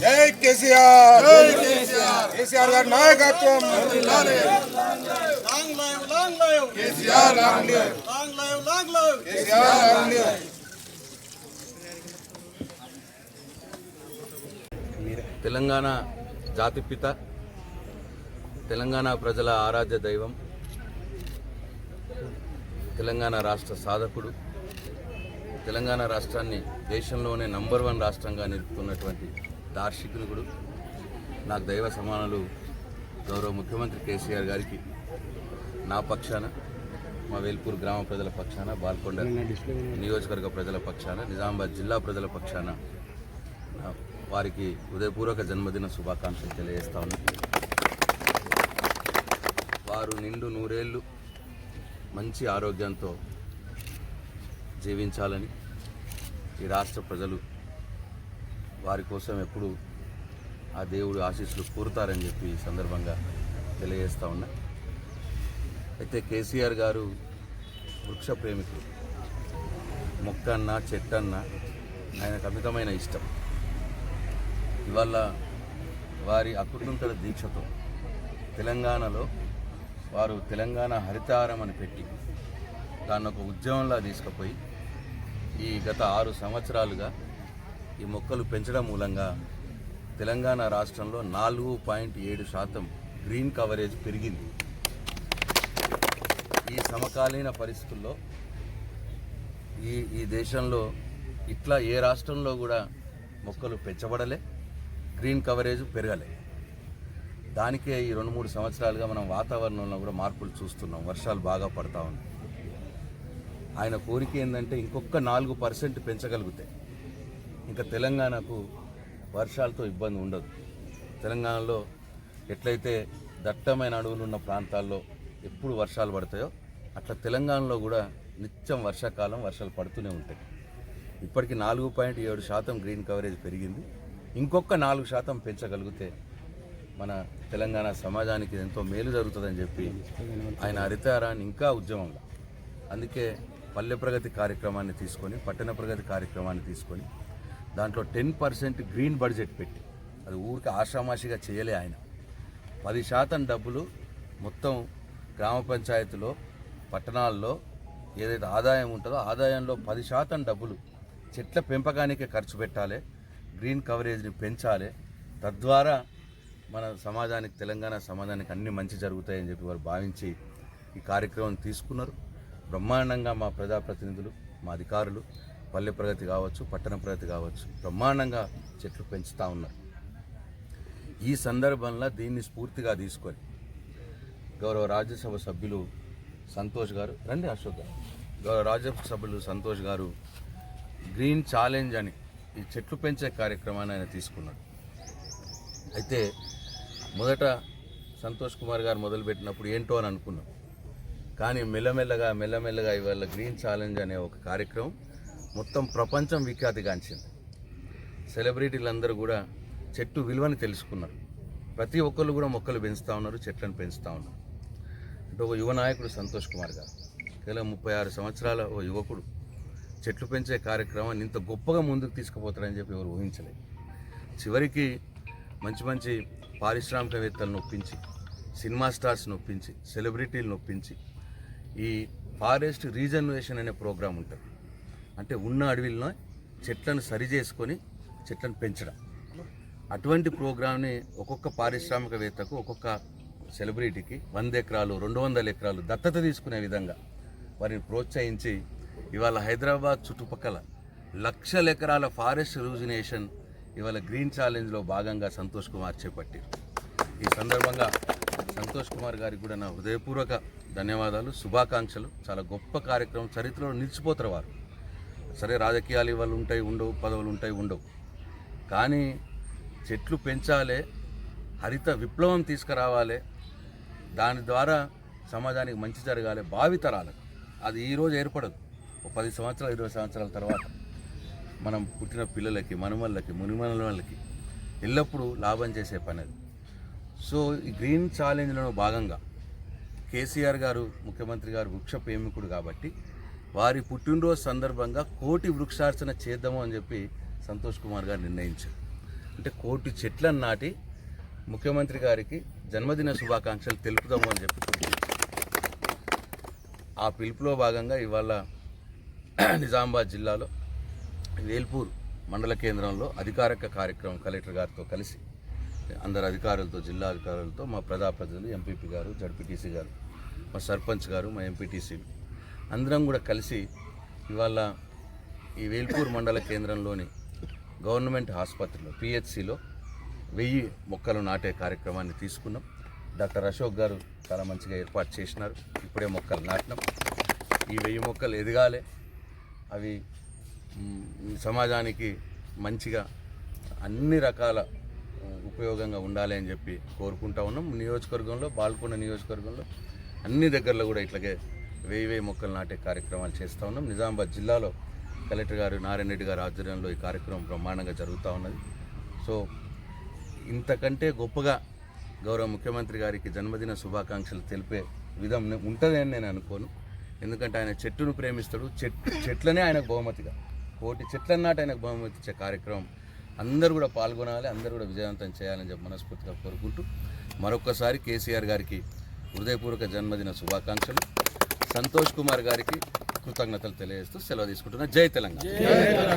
జై కేసీఆర్! కేసీఆర్ గారి నాయకత్వం! కేసీఆర్ తెలంగాణ జాతిపిత తెలంగాణ ప్రజల ఆరాధ్య దైవం తెలంగాణ రాష్ట్ర సాధకుడు. తెలంగాణ రాష్ట్రాన్ని దేశంలోనే నంబర్ వన్ రాష్ట్రంగా నిలుపుతున్నటువంటి దార్శనికుడు నాకు దైవ సమానులు గౌరవ ముఖ్యమంత్రి కేసీఆర్ గారికి నా పక్షాన మా వేల్పూర్ గ్రామ ప్రజల పక్షాన బాల్కొండ నియోజకవర్గ ప్రజల పక్షాన నిజామాబాద్ జిల్లా ప్రజల పక్షాన వారికి హృదయపూర్వక జన్మదిన శుభాకాంక్షలు తెలియజేస్తా ఉన్నాను వారు నిండు నూరేళ్ళు మంచి ఆరోగ్యంతో జీవించాలని ఈ రాష్ట్ర ప్రజలు వారి కోసం ఎప్పుడు ఆ దేవుడు ఆశీస్సులు కోరుతారని చెప్పి ఈ సందర్భంగా తెలియజేస్తా ఉన్నా. అయితే కేసీఆర్ గారు వృక్ష ప్రేమికులు. మొక్క అన్న చెట్టన్న ఆయనకు అమితమైన ఇష్టం. ఇవాళ వారి అకుంఠిత దీక్షతో తెలంగాణలో వారు తెలంగాణ హరితారం అని పెట్టి దాన్ని ఒక ఉద్యమంలా తీసుకుపోయి ఈ గత ఆరు సంవత్సరాలుగా ఈ మొక్కలు పెంచడం మూలంగా తెలంగాణ రాష్ట్రంలో నాలుగు పాయింట్ ఏడు శాతం గ్రీన్ కవరేజ్ పెరిగింది. ఈ సమకాలీన పరిస్థితుల్లో ఈ ఈ దేశంలో ఇట్లా ఏ రాష్ట్రంలో కూడా మొక్కలు పెంచబడలే గ్రీన్ కవరేజ్ పెరగలే. దానికే ఈ రెండు మూడు సంవత్సరాలుగా మనం వాతావరణంలో కూడా మార్పులు చూస్తున్నాం. వర్షాలు బాగా పడతా ఉన్నాయి. ఆయన కోరిక ఏంటంటే ఇంకొక నాలుగు పర్సెంట్ పెంచగలిగితే. ఇంకా తెలంగాణకు వర్షాలతో ఇబ్బంది ఉండదు. తెలంగాణలో ఎట్లయితే దట్టమైన అడవులు ఉన్న ప్రాంతాల్లో ఎప్పుడు వర్షాలు పడతాయో అట్లా తెలంగాణలో కూడా నిత్యం వర్షాకాలం వర్షాలు పడుతూనే ఉంటాయి. ఇప్పటికి నాలుగు పాయింట్ ఏడు శాతం గ్రీన్ కవరేజ్ పెరిగింది. ఇంకొక నాలుగు శాతం పెంచగలిగితే మన తెలంగాణ సమాజానికి ఎంతో మేలు జరుగుతుందని చెప్పి ఆయన హరితారాన్ని ఇంకా ఉద్యమంగా అందుకే పల్లె ప్రగతి కార్యక్రమాన్ని తీసుకొని పట్టణ ప్రగతి కార్యక్రమాన్ని తీసుకొని దాంట్లో టెన్ పర్సెంట్ గ్రీన్ బడ్జెట్ పెట్టి అది ఊరికి ఆషామాషిగా చేయలే ఆయన. పది శాతం డబ్బులు మొత్తం గ్రామ పంచాయతీలో పట్టణాల్లో ఏదైతే ఆదాయం ఉంటుందో ఆదాయంలో పది శాతం డబ్బులు చెట్ల పెంపకానికే ఖర్చు పెట్టాలి గ్రీన్ కవరేజ్ని పెంచాలి. తద్వారా మన సమాజానికి తెలంగాణ సమాజానికి అన్ని మంచి జరుగుతాయని చెప్పి వారు భావించి ఈ కార్యక్రమం తీసుకున్నారు. బ్రహ్మాండంగా మా ప్రజాప్రతినిధులు మా అధికారులు పల్లె ప్రగతి కావచ్చు పట్టణ ప్రగతి కావచ్చు బ్రహ్మాండంగా చెట్లు పెంచుతూ ఉన్నారు. ఈ సందర్భంలో దీన్ని స్ఫూర్తిగా తీసుకొని గౌరవ రాజ్యసభ సభ్యులు సంతోష్ గారు రండి అశోక్ గారు. గౌరవ రాజ్యసభ సభ్యులు సంతోష్ గారు గ్రీన్ ఛాలెంజ్ అని ఈ చెట్లు పెంచే కార్యక్రమాన్ని ఆయన తీసుకున్నాడు అయితే మొదట సంతోష్ కుమార్ గారు మొదలుపెట్టినప్పుడు ఏంటో అని అనుకున్నాం. కానీ మెల్లమెల్లగా మెల్లమెల్లగా ఇవాళ గ్రీన్ ఛాలెంజ్ అనే ఒక కార్యక్రమం మొత్తం ప్రపంచం విఖ్యాతిగాంచింది సెలబ్రిటీలందరూ కూడా చెట్టు విలువని తెలుసుకున్నారు. ప్రతి ఒక్కళ్ళు కూడా మొక్కలు పెంచుతూ ఉన్నారు చెట్లను పెంచుతూ ఉన్నారు. అంటే ఒక యువ నాయకుడు సంతోష్ కుమార్ గారు కేవలం ముప్పై ఆరు సంవత్సరాల ఓ యువకుడు చెట్లు పెంచే కార్యక్రమాన్ని ఇంత గొప్పగా ముందుకు తీసుకుపోతారని చెప్పి ఎవరు ఊహించలేదు. చివరికి మంచి మంచి పారిశ్రామికవేత్తలను ఒప్పించి సినిమా స్టార్స్ నొప్పించి సెలబ్రిటీలు నొప్పించి ఈ ఫారెస్ట్ రీజనరేషన్ అనే ప్రోగ్రాం ఉంటుంది. అంటే ఉన్న అడవిలో చెట్లను సరి చేసుకొని చెట్లను పెంచడం. అటువంటి ప్రోగ్రామ్ని ఒక్కొక్క పారిశ్రామికవేత్తకు ఒక్కొక్క సెలబ్రిటీకి వంద ఎకరాలు రెండు వందల ఎకరాలు దత్తత తీసుకునే విధంగా వారిని ప్రోత్సహించి ఇవాళ హైదరాబాద్ చుట్టుపక్కల లక్షల ఎకరాల ఫారెస్ట్ రూజినేషన్ ఇవాళ గ్రీన్ ఛాలెంజ్లో భాగంగా సంతోష్ కుమార్ చేపట్టారు. ఈ సందర్భంగా సంతోష్ కుమార్ గారికి కూడా నా హృదయపూర్వక ధన్యవాదాలు శుభాకాంక్షలు. చాలా గొప్ప కార్యక్రమం. చరిత్రలో నిలిచిపోతారు వారు. సరే రాజకీయాలు ఇవాళ ఉంటాయి ఉండవు పదవులు ఉంటాయి ఉండవు. కానీ చెట్లు పెంచాలి హరిత విప్లవం తీసుకురావాలి దాని ద్వారా సమాజానికి మంచి జరగాలి భావితరాలకు అది ఈరోజు ఏర్పడదు. ఒక పది సంవత్సరాలు ఇరవై సంవత్సరాల తర్వాత మనం పుట్టిన పిల్లలకి మనుమళ్ళకి మునిమనుల వాళ్ళకి ఎల్లప్పుడూ లాభం చేసే పని అది. సో ఈ గ్రీన్ ఛాలెంజ్లో భాగంగా కేసీఆర్ గారు ముఖ్యమంత్రి గారు వృక్ష ప్రేమికుడు కాబట్టి వారి పుట్టినరోజు సందర్భంగా కోటి వృక్షార్చన చేద్దాము అని చెప్పి సంతోష్ కుమార్ గారు నిర్ణయించారు. అంటే కోటి చెట్లను నాటి ముఖ్యమంత్రి గారికి జన్మదిన శుభాకాంక్షలు తెలుపుదాము అని చెప్పి ఆ పిలుపులో భాగంగా ఇవాళ నిజామాబాద్ జిల్లాలో వేల్పూర్ మండల కేంద్రంలో అధికారిక కార్యక్రమం కలెక్టర్ గారితో కలిసి అందరు అధికారులతో జిల్లా అధికారులతో మా ప్రజాప్రతినిధులు ఎంపీపీ గారు జడ్పీటీసీ గారు మా సర్పంచ్ గారు మా ఎంపీటీసీ అందరం కూడా కలిసి ఇవాళ ఈ వేల్పూర్ మండల కేంద్రంలోని గవర్నమెంట్ ఆసుపత్రిలో పిహెచ్సిలో వెయ్యి మొక్కలు నాటే కార్యక్రమాన్ని తీసుకున్నాం. డాక్టర్ అశోక్ గారు చాలా మంచిగా ఏర్పాటు చేసినారు. ఇప్పుడే మొక్కలు నాటినాం. ఈ వెయ్యి మొక్కలు ఎదగాలి. అవి సమాజానికి మంచిగా అన్ని రకాల ఉపయోగంగా ఉండాలి అని చెప్పి కోరుకుంటా ఉన్నాం. నియోజకవర్గంలో బాల్కొండ నియోజకవర్గంలో అన్ని దగ్గరలో కూడా ఇట్లాగే వెయ్యి వెయ్యి మొక్కలు నాటే కార్యక్రమాలు చేస్తూ ఉన్నాం. నిజామాబాద్ జిల్లాలో కలెక్టర్ గారు నారాయణ రెడ్డి గారి ఆధ్వర్యంలో ఈ కార్యక్రమం బ్రహ్మాండంగా జరుగుతూ ఉన్నది. సో ఇంతకంటే గొప్పగా గౌరవ ముఖ్యమంత్రి గారికి జన్మదిన శుభాకాంక్షలు తెలిపే విధం ఉంటుందని నేను అనుకోను. ఎందుకంటే ఆయన చెట్టును ప్రేమిస్తాడు. చెట్టు చెట్లనే ఆయనకు బహుమతిగా కోటి చెట్లన్నాట ఆయనకు బహుమతి ఇచ్చే కార్యక్రమం అందరూ కూడా పాల్గొనాలి అందరూ కూడా విజయవంతం చేయాలని చెప్పి మనస్ఫూర్తిగా కోరుకుంటూ మరొకసారి కేసీఆర్ గారికి హృదయపూర్వక జన్మదిన శుభాకాంక్షలు. సంతోష్ కుమార్ గారికి కృతజ్ఞతలు తెలియజేస్తూ సెలవు తీసుకుంటున్నా. జై తెలంగాణ.